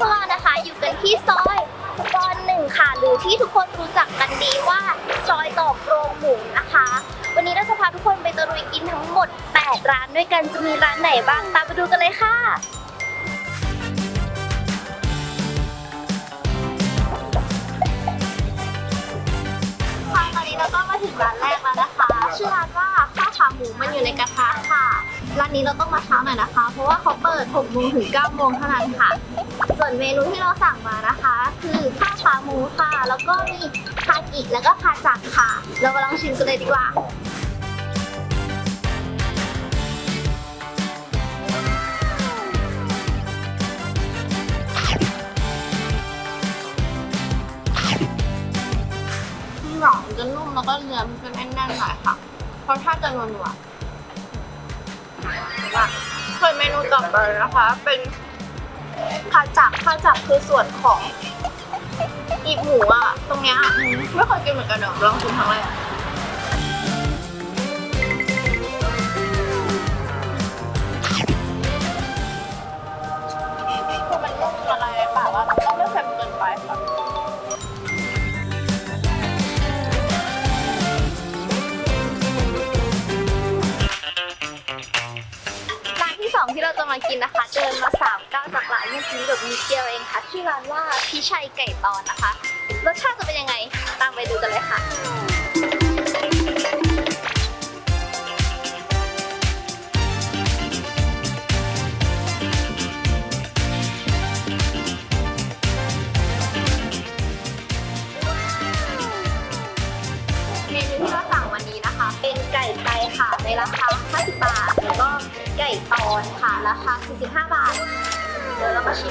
พวกเรานะคะ อยู่กันที่ซอยตอนหนึ่งค่ะ หรือที่ทุกคนรู้จักกันดีว่าซอยตอกโรงหมูนะคะ วันนี้เราจะพาทุกคนไปตะลุยกินทั้งหมด 8 ร้านด้วยกันจะมีร้านไหนบ้างตามไปดูกันเลยค่ะค่ะตอนนี้เราก็มาถึงร้านแรกแล้วนะคะ ชื่อร้านว่าข้าวขาหมูมันอยู่ในกระทะค่ะ ร้านนี้เราต้องมาเช้าหน่อยนะคะ เพราะว่าเขาเปิด6โมงถึง9โมงเท่านั้นค่ะ ส่วนเมนูที่เราสั่งมานะคะ คือข้าวขาหมูค่ะ แล้วก็มีคากิแล้วก็คาจักค่ะ เรามาลองชิมกันเลยดีกว่าหนองจะนุ่มแล้วก็เนื้อมันจะแน่นๆหน่อยค่ะเพราะถ้าจะนวลหวานว่าส่วนเมนูต่อไปนะคะ เป็น คาจักคาจักคือส่วนของอีบหมูอะตรงเนี้ยไม่เคยกินเหมือนกันเดี๋ยวลองชิมครั้งแรก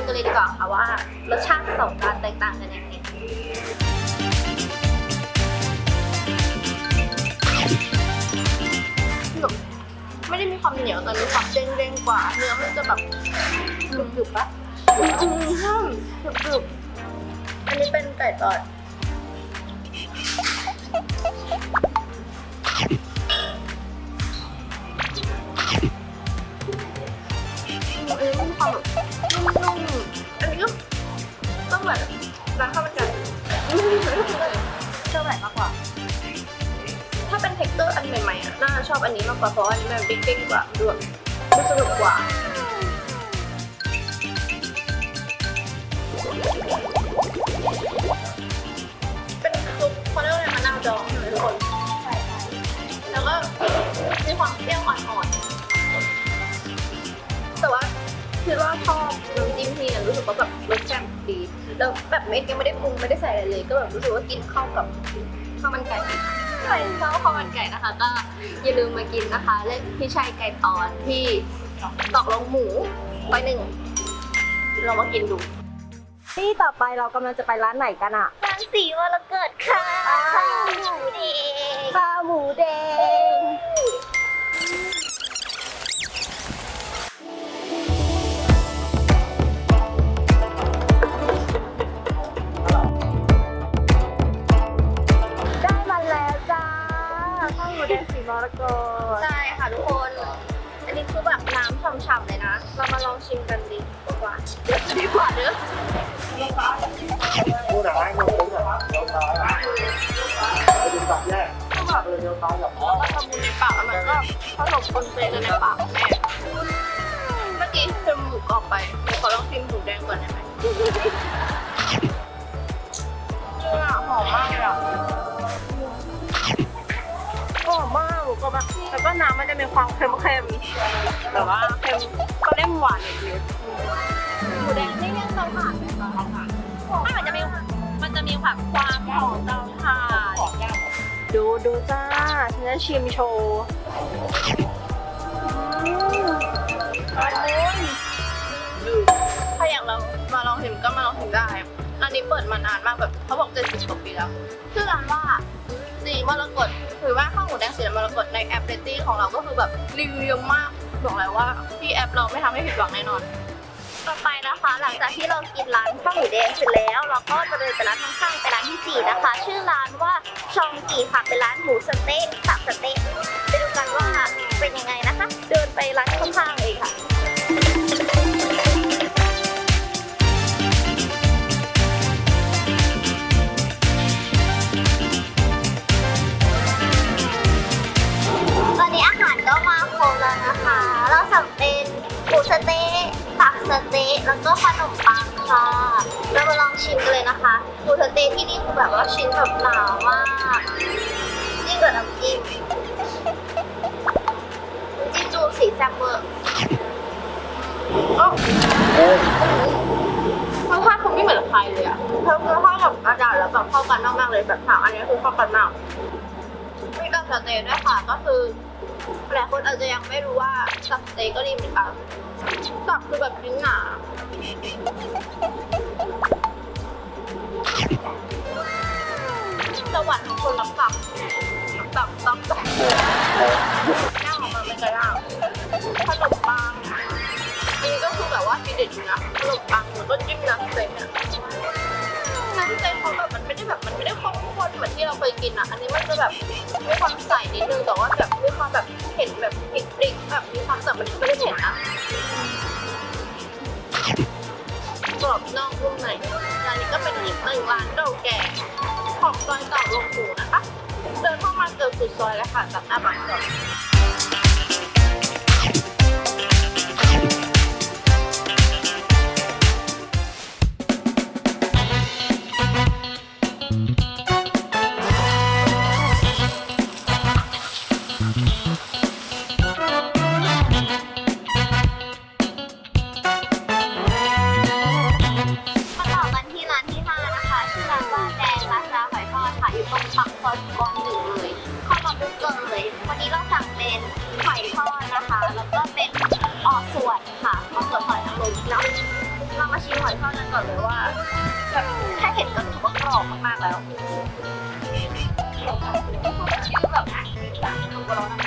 ชิมกันเลยดีกว่าค่ะว่ารสชาติสองร้านแตกต่างกันยังไงไม่ได้มีความเหนียวแต่มีความเด้งๆกว่า เนื้อมันจะแบบหนึบๆปะอืมใช่หนึบๆอันนี้เป็นไก่ตอดอัน นุ่มๆอันนี้ก็ต้องเหมือนร้านข้าวมันไก่เท่าไหร่มากกว่า ถ้าเป็นเท็กเจอร์อันใหม่ๆอะน่าจะชอบอันนี้มากกว่าเพราะอันนี้มันเด้งๆกว่าด้วยดูสนุกกว่าเป็นซุปเขาเรียกว่าอะไรมะนาวดองทุกคนแล้วก็มีความเปรี้ยวอ่อนๆ คิดว่าชอบน้ำจิ้มที่เนี่ยรู้สึกว่าแบบรสแซ่บดีแล้วแบบไม่ยังไม่ได้ปรุงไม่ได้ใส่อะไรเลย ก็แบบรู้สึกว่ากินเข้ากับข้าวมันไก่ใส่ข้าวข้าวมันไก่นะคะ ก็อย่าลืมมากินนะคะเลขพี่ชัยไก่ตอนที่ตอกลงหมูไปหนึ่งลองมากินดูที่ต่อไปเรากำลังจะไปร้านไหนกันอะร้านสีว แบบเลยเดียวกันกับแล้วก็ทำบุญในปากแล้วมันก็ผสมปนเปกันในปากของแม่เมื่อกี้ชิมหมูกรอบไปเดี๋ยวขอลองชิมหมูแดงก่อนได้ไหมเนี่ยหอมมากเลยอะหอมมากหมูกรอบอะแล้วก็น้ำมันจะมีความเค็มๆแต่ว่าเค็มก็เล่มหวานนิดหมูแดงนี่ยังเตาถ่านไหมคะเตาถ่านๆมันจะมี มันจะมีความหอมเตาถ่านดูดูจ้าฉันจะชิมโชว์ถ้าอยากเรามาลองชิมก็มาลองชิมได้ อันนี้เปิดมานานมากแบบเขาบอก70กว่าปีแล้วชื่อร้านว่าสีมรกตหรือว่าข้าวหมูแดงสีมรกตในแอปเรตติ้ของเราก็คือแบบรีวิวเยอะมากบอกเลยว่าที่แอปเราไม่ทำให้ผิดหวังแน่นอน ต่อไปนะคะ หลังจากที่เรากินร้านข้าวหมูแดงเสร็จแล้ว เราก็จะเดินไปร้านข้างๆไปร้านที่สี่นะคะ ชื่อร้านว่าชองกีค่ะเป็นร้านหมูสเต๊ะสับสเต๊ะไปดูกันว่าเป็นยังไงนะคะ เดินไปร้านข้างๆเลยค่ะ เรามาลองชิมกันเลยนะคะหมูสะเต๊ะที่นี่คือแบบว่าชิ้นแบบหนามากจิ้มกับน้ำจิ้มน้ำจิ้มดูสีแซ่บเวอร์อ้าวรสชาติเขาไม่เหมือนใครเลยอะเพิ่มรสชาติกับอาจารย์แล้วแบบเข้ากันมากๆเลยแบบสามอันนี้คือเข้ากันมากมีกับสเต็กด้วยค่ะก็คือ หลายคนอาจจะยังไม่รู้ว่าสับสเต็กก็ดีเหมือนกันสับคือแบบชิ้นหนาสวรรค์ของคนรับสับสับสับสับย่างออกมาเป็นไงล่ะขนมปังอันนี้ก็คือแบบว่าทีเด็ดอยู่นะขนมปังแล้วก็จิ้มน้ำเต็กอะน้ำเต็กเขาแบบมันไม่ได้แบบมันไม่ได้ข้น เหมือนที่เราเคยกินอะ อันนี้มันจะแบบมีความใสนิดนึงแต่ว่าแบบมีความแบบเผ็ดแบบพริกแบบมีความแต่มันไม่ได้เผ็ดนะกรอบนอกนุ่มในร้านนี้ก็เป็นอีกหนึ่งร้านเก่าแก่ของซอยเต่าลงหูนะคะ เดินเข้ามาเกือบสุดซอยแล้วค่ะจากหน้าปากซอย รงปากซอยกรหนึ่งเลยเข้ามาบุกเกอร์เลยวันนี้เราสั่งเป็นหอยทอดนะคะ แล้วก็เป็นออส่วนค่ะออส่วนหอยนางรมเราเรามาชิมหอยทอดกันก่อนเลยว่าแบบแค่เห็นก็รู้สึกว่ากรอบมากๆแล้วชื่อแบบตัวร้อน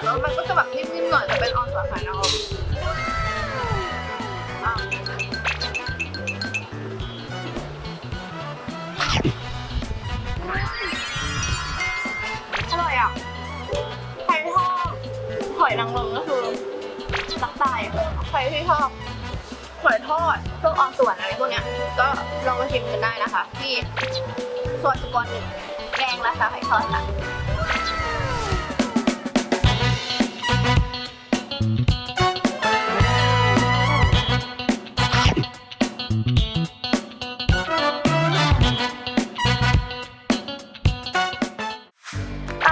อนแล้วมันก็จะแบบนิ่มๆหน่อยแต่เป็นออกส่วนไข่นางรมอะอร่อยอะใครชอบหอยนางรมก็คือรักตายใครที่ชอบหอยทอดเครื่องออนส่วนอะไรพวกเนี้ย ก็ลองมาชิมกันได้นะคะ ที่สวนสุกรหนึ่งแกงราคาหอยทอดค่ะ ร้า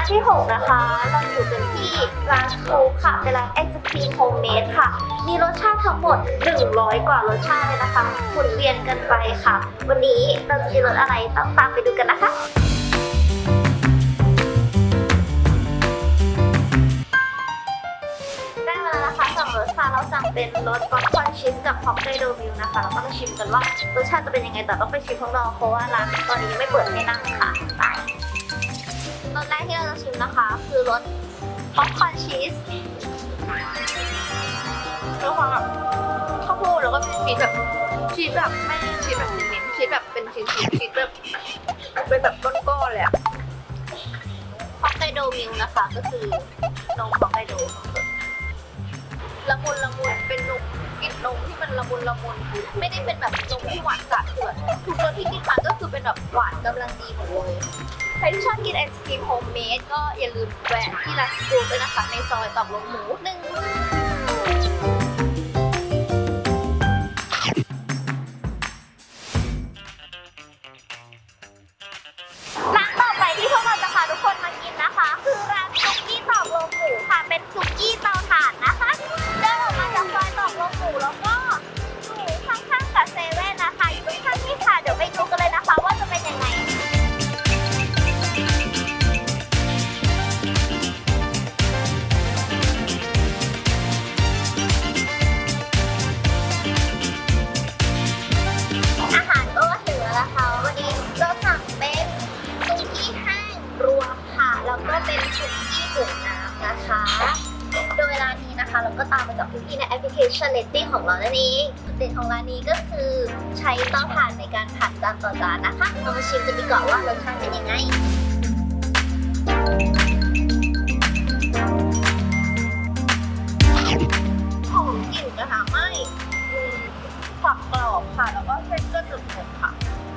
นที่ 6 นะคะ เราอยู่กันที่ร้านโคค่ะ เป็นร้านไอศครีมโฮมเมดค่ะ มีรสชาติทั้งหมด 100 กว่ารสชาติเลยนะคะหมุนเวียนกันไปค่ะ วันนี้เราจะมีรสอะไรต้องตามไปดูกันนะคะ เป็นรสป๊อปคอนชีสกับฮอกไกโดมิลนะคะเราก็มาชิมกันว่ารสชาติจะเป็นยังไงแต่ต้องไปชิมข้างนอกเพราะว่าร้านตอนนี้ยังไม่เปิดให้นั่งค่ะไปรสแรกที่เราจะชิมนะคะ คือรสป๊อปคอนชีสแล้วความแบบข้าวโพดแล้วก็เป็นชีสแบบชีสแบบไม่ชีสแบบเน้นๆชีสแบบเป็นชิ้นๆชีสแบบเป็นแบบก้อนๆเลยอะฮอกไกโดมิลนะคะ ก็คือนมฮอกไกโด ละมุนละมุนเป็นนมกลิ่นนมที่มันละมุนละมุนไม่ได้เป็นแบบนมที่หวานจัดคือแบบทุกรสที่กินมาก็คือเป็นแบบหวานกำลังดีหมดเลยใครที่ชอบกินไอศครีมโฮมเมดก็อย่าลืมแวะที่ร้านสกูด้วยนะคะ ในซอยตอกลงหมูหนึ่ง นะคะ โดยร้านนี้นะคะเราก็ตามมาจากพี่ๆในแอปพลิเคชันเลตติ้งของเรานั่นเองจุดเด่นของร้านนี้ก็คือใช้เตาถ่านในการผัดจานต่อจานนะคะเรามาชิมกันดีกว่าว่ารสชาติเป็นยังไงหอมกลิ่นกระทะไหม้อืมฝักกรอบค่ะ แล้วก็เส้นก็หนึบหนึบค่ะ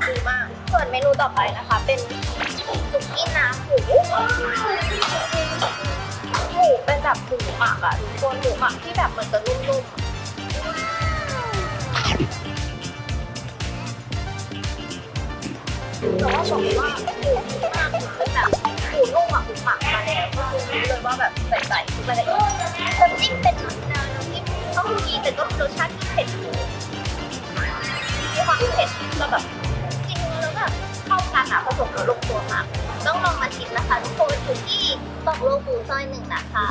ดีมากส่วนเมนูต่อไปนะคะ เป็น แบบหมูหมักอะทุกคนหมูหมักที่แบบมันจะนุ่มๆแต่ว่าบอกว่าหมูดีมากเป็นแบบหมูนุ่มอะหมูหมักมาแล้วก็คือรู้เลยว่าแบบใส่ๆทุกรายละเอียดน้ำจิ้มเป็นแนวน้ำจิ้มต้องมีแต่ก็มีรสชาติที่เผ็ดอยู่มีความเผ็ดแล้วแบบกินแล้วแบบเข้ากันอะผสมแล้วลงตัวมาก ต้องลองมาชิมนะคะทุกคนอยู่ที่ตอกโลหมูซอยหนึ่งนะคะ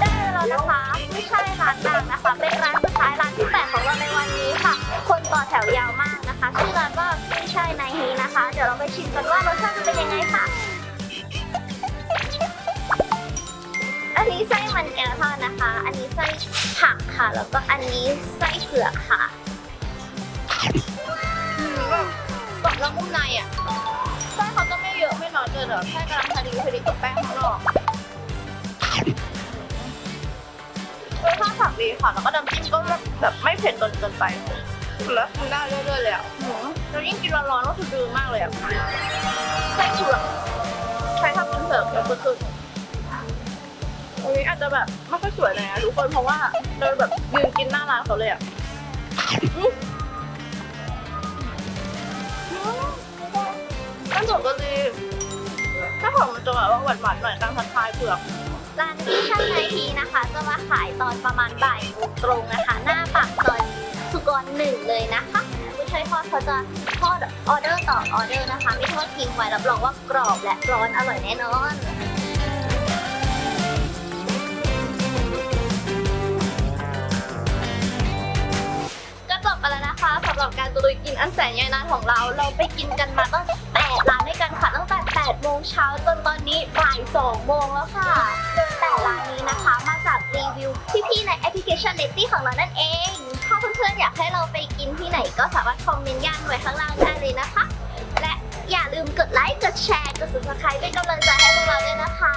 ได้แล้วนะคะไม่ใช่ร้านดังนะคะเป็น แถวยาวมากนะคะชื่อร้านว่าไม่ใช่นายฮีนะคะ เดี๋ยวเราไปชิมกันว่ารสชาติจะเป็นยังไงค่ะ อันนี้ไส้มันแก้วทอดนะคะ อันนี้ไส้ผักค่ะ แล้วก็อันนี้ไส้เผือกค่ะอืมแบบกรอบแล้วมุ้งในอะไส้เขาก็ไม่เยอะไม่น้อยเกินหรอกแค่กำลังพอดีพอดีกับแป้งข้างนอกรสชาติผักดีค่ะ แล้วก็น้ำจิ้มก็แบบไม่เผ็ดจนเกินไป แล้วกินได้เรื่อยๆเลยอะหือแล้วยิ่งกินร้อนๆก็คือดีมากเลยอะไส้เผือกใช้ทำเป็นเผือกเยอะสุดๆอันนี้อาจจะแบบไม่ค่อยสวยเลยนะทุกคนเพราะว่าเราแบบยืนกินหน้าร้านเขาเลยอะอืมอืมไส้เผือกก็ดีไส้เผือกมันจะแบบว่าหวานๆหน่อยตามสไตล์เผือก ร้านที่ช่างไอทีนะคะ จะมาขายตอนประมาณบ่ายโมงตรงนะคะ หน้าปากซอย สุกรหนึ่งเลยนะคะผู้ช่วยทอดเขาจะทอดออเดอร์ต่อออเดอร์นะคะ ไม่ทอดทิ้งไว้รับรองว่ากรอบและร้อนอร่อยแน่นอนก็จบไปแล้วนะคะสำหรับการตะลุยกินอันแสนยาวนานของเรา เราไปกินกันมาตั้งแต่ร้านด้วยกันค่ะ ตั้งแต่ 8 โมงเช้าจนตอนนี้บ่าย 2 โมงแล้วค่ะแต่ร้านนี้นะคะมาจากรีวิวพี่ๆในแอปพลิเคชันเลตตี้ของเรานั่นเอง พื่อนๆอยากให้เราไปกินที่ไหนก็สามารถคอมเมนต์ย่านไว้ข้างล่างได้เลยนะคะ และอย่าลืมกดไลค์ กดแชร์ กด subscribe เป็นกำลังใจให้พวกเราด้วยนะคะ